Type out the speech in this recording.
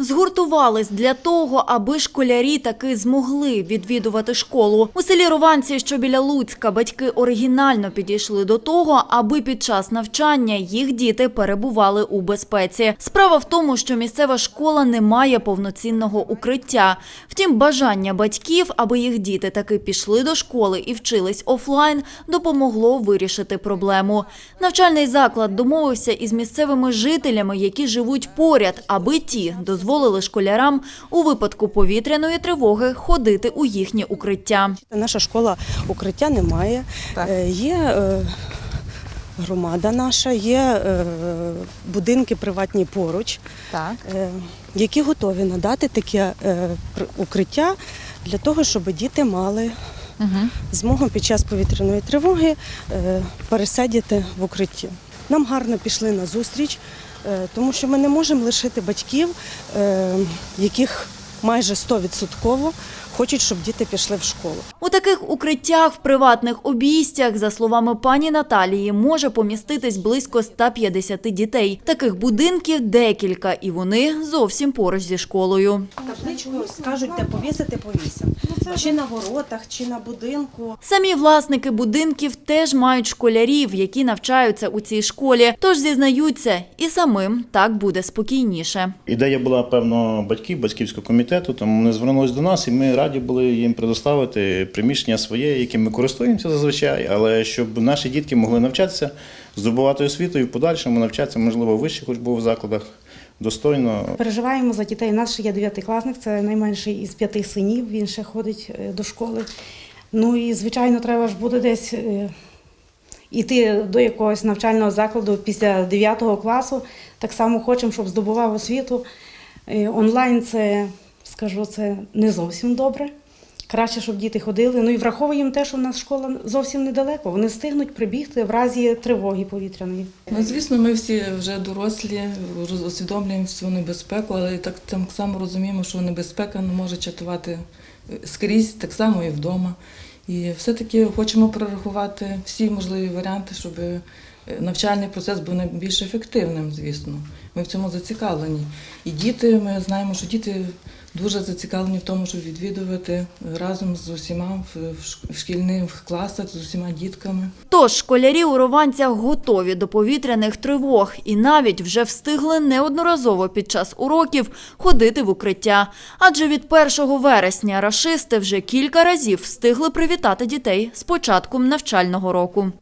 Згуртувались для того, аби школярі таки змогли відвідувати школу. У селі Рованці, що біля Луцька, батьки оригінально підійшли до того, аби під час навчання їх діти перебували у безпеці. Справа в тому, що місцева школа не має повноцінного укриття. Втім, бажання батьків, аби їх діти таки пішли до школи і вчились офлайн, допомогло вирішити проблему. Навчальний заклад домовився із місцевими жителями, які живуть поряд, аби ті дозволили школярам у випадку повітряної тривоги ходити у їхнє укриття. Наша школа укриття немає. Е, Є е, громада наша, є е, будинки приватні поруч, Так. е, які готові надати таке е, укриття для того, щоб діти мали Угу. змогу під час повітряної тривоги е, пересидіти в укритті. Нам гарно пішли на зустріч, е, тому що ми не можемо лишити батьків, е, яких майже 100% хочуть, щоб діти пішли в школу. У таких укриттях в приватних обійстях, за словами пані Наталії, може поміститись близько 150 дітей. Таких будинків декілька, і вони зовсім поруч зі школою. Табличку скажуть, де повісити, повісимо. Чи на воротах, чи на будинку. Самі власники будинків теж мають школярів, які навчаються у цій школі. Тож зізнаються, і самим так буде спокійніше. Ідея була певно батьків, батьківського комітету, тому вони звернулись до нас, і ми раді були їм предоставити приміщення своє, яким ми користуємося зазвичай, але щоб наші дітки могли навчатися, здобувати освіту і в подальшому навчатися, можливо, в вищих учбових закладах достойно. Переживаємо за дітей. Ще є дев'ятикласник, це найменший із п'яти синів. Він ще ходить е, до школи. Ну і звичайно, треба ж буде десь е, іти до якогось навчального закладу після 9 класу. Так само хочемо, щоб здобував освіту. Е, Онлайн це, скажу, це не зовсім добре. Краще, щоб діти ходили. Ну і враховуємо те, що в нас школа зовсім недалеко. Вони встигнуть прибігти в разі тривоги повітряної. Ну, звісно, ми всі вже дорослі, усвідомлюємо всю небезпеку, але так, так само розуміємо, що небезпека не може чатувати е, скрізь, так само і вдома. І все-таки хочемо прорахувати всі можливі варіанти, щоб е, навчальний процес був найбільш ефективним, звісно. Ми в цьому зацікавлені. І діти, ми знаємо, що діти дуже зацікавлені в тому, щоб відвідувати разом з усіма в, в шкільних класах, з усіма дітками. Тож школярі у Рованцях готові до повітряних тривог і навіть вже встигли неодноразово під час уроків ходити в укриття. Адже від 1 вересня рашисти вже кілька разів встигли привітати дітей з початком навчального року.